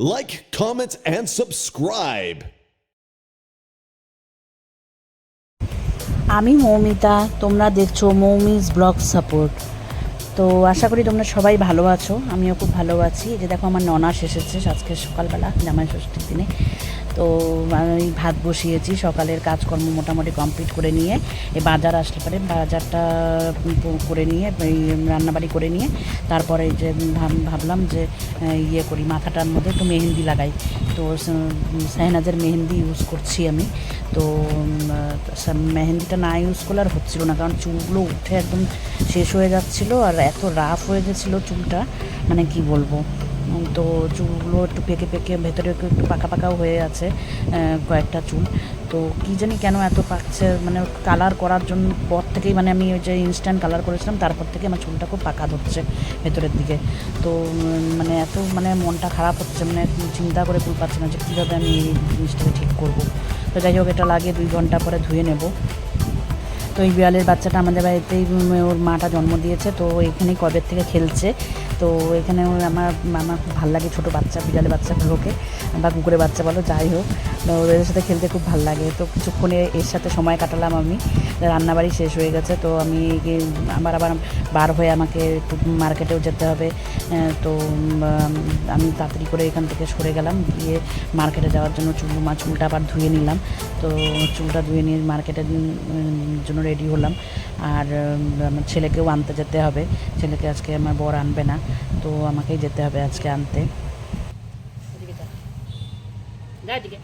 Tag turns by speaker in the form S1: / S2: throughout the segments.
S1: Like, comment, and subscribe.
S2: আমি মৌমিতা তোমরা দেখছ মৌমিজ ব্লগ সাপোর্ট তো আশা করি তোমরা সবাই ভালো আছো, আমিও খুব ভালো আছি। যে দেখো আমার ননাস এসেছে আজকে সকালবেলা, জামাই ষষ্ঠীর দিনে। তো আমি ভাত বসিয়েছি সকালের কাজকর্ম মোটামুটি কমপ্লিট করে নিয়ে, এই বাজার আসলে পরে বাজারটা করে নিয়ে, এই রান্নাবাড়ি করে নিয়ে, তারপরে যে ভাব- ভাবলাম যে ইয়ে করি, মাথাটার মধ্যে একটু মেহেন্দি লাগাই। তো সাহেনাজের মেহেন্দি ইউজ করছি আমি। তো মেহেন্দিটা না ইউজ করলে আর হচ্ছিল না, কারণ চুলগুলো উঠে একদম শেষ হয়ে যাচ্ছিল আর এত রাফ হয়ে গেছিল চুলটা মানে কি বলব? তো চুলগুলো একটু পেকে পেকে, ভেতরে একটু পাকা পাকাও হয়ে আছে কয়েকটা চুল। তো কী জানি কেন এত পাকছে মানে কালার করার জন্য, পর থেকেই মানে আমি ওই যে ইনস্ট্যান্ট কালার করেছিলাম, তারপর থেকে আমার চুলটা খুব পাকা ধরছে ভেতরের দিকে। তো মানে এত মানে মনটা খারাপ হচ্ছে মানে চিন্তা করে ভুল পাচ্ছি না যে কীভাবে আমি এই জিনিসটাকে ঠিক করব। তো যাই হোক, এটা লাগে দুই ঘণ্টা পরে ধুয়ে নেব। তো এই বিড়ালের বাচ্চাটা আমাদের বাড়িতেই ওর মাটা জন্ম দিয়েছে, তো এখানেই কবের থেকে খেলছে। তো এখানে আমার আমার খুব ভালো লাগে, ছোটো বাচ্চা বিড়ালের বাচ্চাগুলোকে বা কুকুরের বাচ্চা বলো, যাই হোক। ওদের সাথে খেলতে খুব ভালো লাগে। তো কিছুক্ষণে এর সাথে সময় কাটালাম আমি। রান্নাবাড়ি শেষ হয়ে গেছে, তো আমি আবার আবার বার হয়ে আমাকে মার্কেটেও যেতে হবে। তো আমি তাড়াতাড়ি করে এখান থেকে সরে গেলাম, গিয়ে মার্কেটে যাওয়ার জন্য চুল, মা চুলটা আবার ধুয়ে নিলাম। তো চুলটা ধুয়ে নিয়ে মার্কেটের জন্য রেডি হলাম। আর আমার ছেলেকেও আনতে যেতে হবে। ছেলেকে আজকে আমার বর আনবে না, তো আমাকেই যেতে হবে আজকে আনতে। যা। দিকে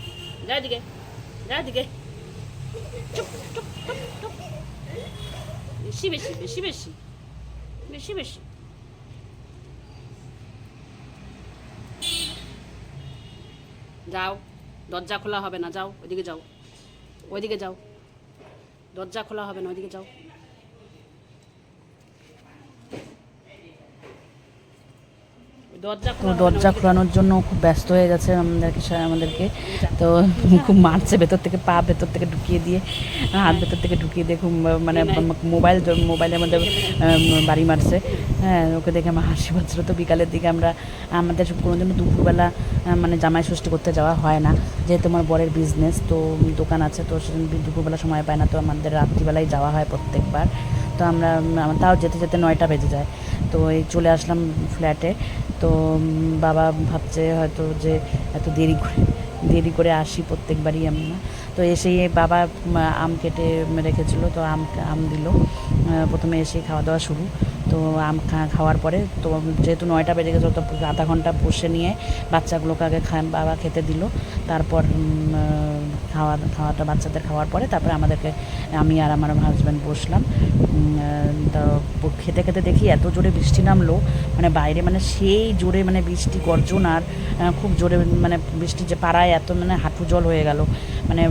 S2: যা দিকে যা দিকে চুপ চুপ। বেশি বেশি বেশি বেশি বেশি বেশি। যাও, দরজা খোলা হবে না, যাও, ওইদিকে যাও ওইদিকে যাও, দরজা খোলা হবে না, ওইদিকে যাও। তো দরজা খোলানোর জন্য খুব ব্যস্ত হয়ে গেছে আমাদেরকে আমাদেরকে। তো খুব মারছে ভেতর থেকে পা ভেতর থেকে ঢুকিয়ে দিয়ে হাত ভেতর থেকে ঢুকিয়ে দিয়ে খুব মানে মোবাইল মোবাইলের মধ্যে বাড়ি মারছে। হ্যাঁ ওকে দেখে আমার হাসি পাচ্ছিলো। তো বিকালের দিকে আমরা আমাদের কোনোদিনও দুপুরবেলা মানে জামাই ষষ্ঠী করতে যাওয়া হয় না। যেহেতু আমার বরের বিজনেস তো দোকান আছে তো সেদিন দুপুরবেলা সময় পায় না। তো আমাদের রাত্রিবেলায় যাওয়া হয় প্রত্যেকবার। তো আমরা তাও যেতে যেতে নয়টা বেজে যায়। তো এই চলে আসলাম ফ্ল্যাটে তো বাবা ভাবছে হয়তো যে এত দেরি করে দেরি করে আসি প্রত্যেকবারই আমরা তো এসেই বাবা আম কেটে রেখেছিল, তো আম আম দিল। প্রথমে এসে খাওয়া দাওয়া শুরু। তো আম খাওয়ার পরে তো যেহেতু নয়টা বেজে গেছিল, তো আধা ঘণ্টা বসে নিয়ে বাচ্চাগুলোকে আগে খা, বাবা খেতে দিল। তারপর খাওয়া, খাওয়াটা, বাচ্চাদের খাওয়ার পরে তারপরে আমাদেরকে, আমি আর আমার হাজব্যান্ড বসলাম। তো খেতে খেতে দেখি এত জোরে বৃষ্টি নামলো। মানে বাইরে মানে সেই জোরে মানে বৃষ্টি, গর্জন আর খুব জোরে মানে বৃষ্টি যে পাড়ায় এত মানে হাঁটু জল হয়ে গেল। মানে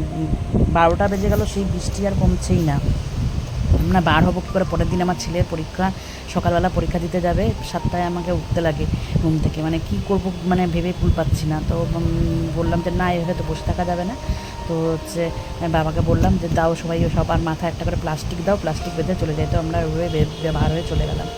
S2: বারোটা বেজে গেল, সেই বৃষ্টি আর কমছেই না। আমরা বার হব কী করে? পরের দিন আমার ছেলের পরীক্ষা, সকালবেলা পরীক্ষা দিতে যাবে, সাতটায় আমাকে উঠতে লাগে ঘুম থেকে। মানে কি করব মানে ভেবে ভুল পাচ্ছি না। তো বললাম যে না, এভাবে তো বসে থাকা যাবে না। তো হচ্ছে বাবাকে বললাম যে, দাও সবাই সবার মাথায় একটা করে প্লাস্টিক দাও, প্লাস্টিক বেঁধে চলে যাই। তো আমরা ওইভাবে বার হয়ে চলে গেলাম।